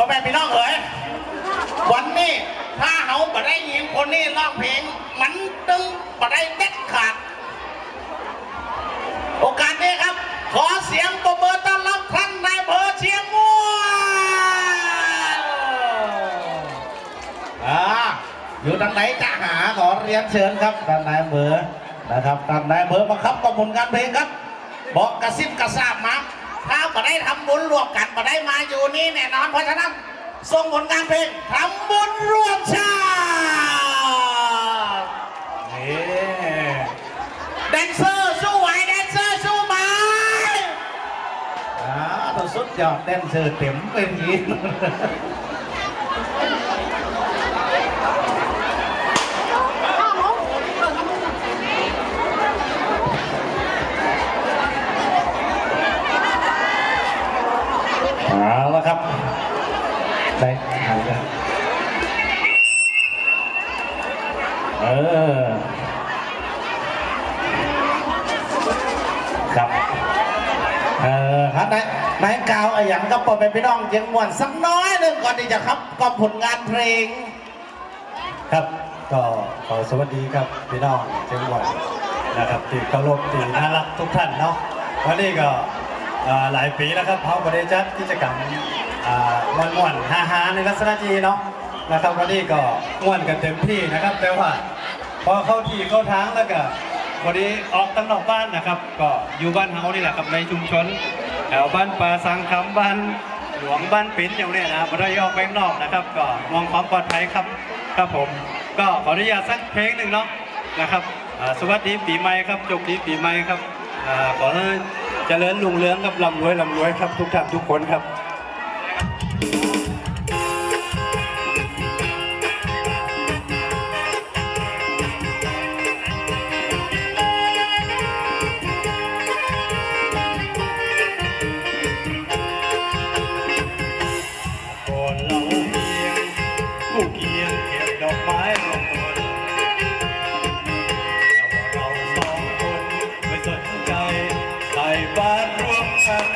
พ่อแม่พี่น้องเอ๋ยวันนี้ถ้าเขาบ่ได้ยินคนนี้ร้องเพลง มันตึงบ่ได้เด็ดขาด โอกาสนี้ครับ ขอเสียงปรบมือต้อนรับท่านนายเภอเชียงม่วงอ่าอยู่ทางไหนจะหาขอเรียนเชิญครับท่านนายอำเภอนะครับท่านนายเภอบังคับกองผลการเพลงครับ บอกกระซิบกระซาบมา ถ้าบ่ได้ทำบุญรวมกันบ่ได้มาอยู่นี่แน่นอนเพราะฉะนั้นส่งผลงานเพลงทำบุญรวมชาตินี่แดนเซอร์สู้ไหวแดนเซอร์สู้ไหมอ่าตัวสุดยอดแดนเซอร์เต็มเป็นยีน เอาละครับได้หายแล้ว เออ ครับเออฮะนายนายกาวอะไรอย่างก็ปล่อยไปพี่น้องเจียงมวนสักน้อยหนึ่งก่อนที่จะครับกองผลงานเพลง ครับก็ขอสวัสดีครับพี่น้องเชียงใหม่นะครับที่เคารพที่น่ารักทุกท่านเนาะวันนี้ก็อ่าหลายปีแล้วครับเขาบริจัดกิจกรรมอ่าม่วนๆฮาๆในลักษณะจีเนาะ นะครับวันนี้ก็ม่วนกันเต็มที่นะครับ แต่ว่าพอเข้าที่เข้าทางแล้วก็พอดีออกตั้งนอกบ้านนะครับ ก็อยู่บ้านเฮานี่แหละครับในชุมชนแถวบ้านป่าสังคำบ้านหลวงบ้านปิ้นอย่างนี้นะครับไม่ได้ออกไปข้างนอกนะครับ ก็มองความปลอดภัยครับครับผม ก็ขออนุญาตสักเพลงหนึ่งเนาะนะครับสวัสดีปีใหม่ครับจบดีปีใหม่ครับขอให้เจริญรุ่งเรืองครับร่ำรวยร่ำรวยครับทุกท่านทุกคนครับ บาตรรวมกัน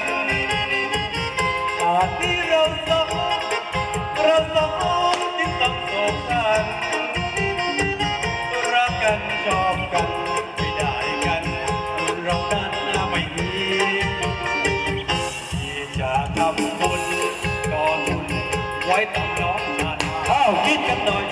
ป่านนี้เราสองเราสองจึงต้องโศกสันรักกันชอบกันไม่ได้กันคนเรานั้นไม่มีที่จะทำบุญก่อบุญไว้ต่อน้องชาติอ้าวคิดกันหน่อย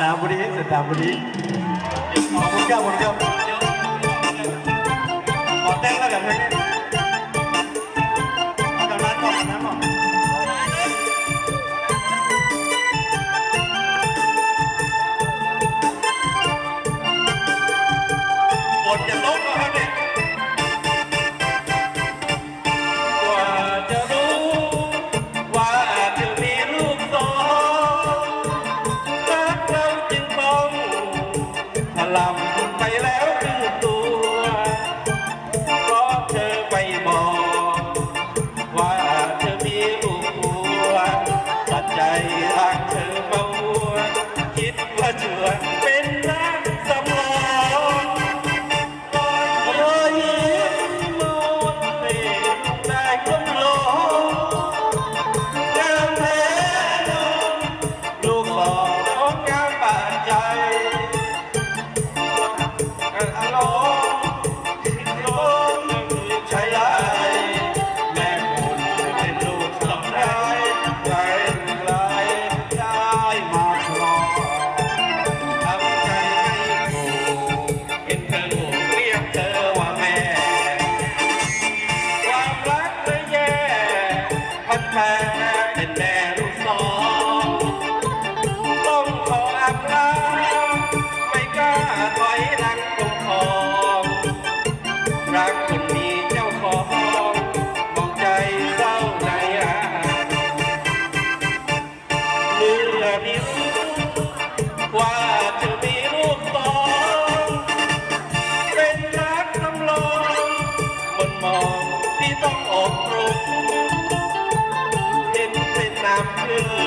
ตาบุรีเสร็จตาบุรีขอบคุณครับขอบคุณครับขอแต้นแล้วกันเลงนี้ ลำไปแล้ว อกเห็นเป็นน้ำเกลือ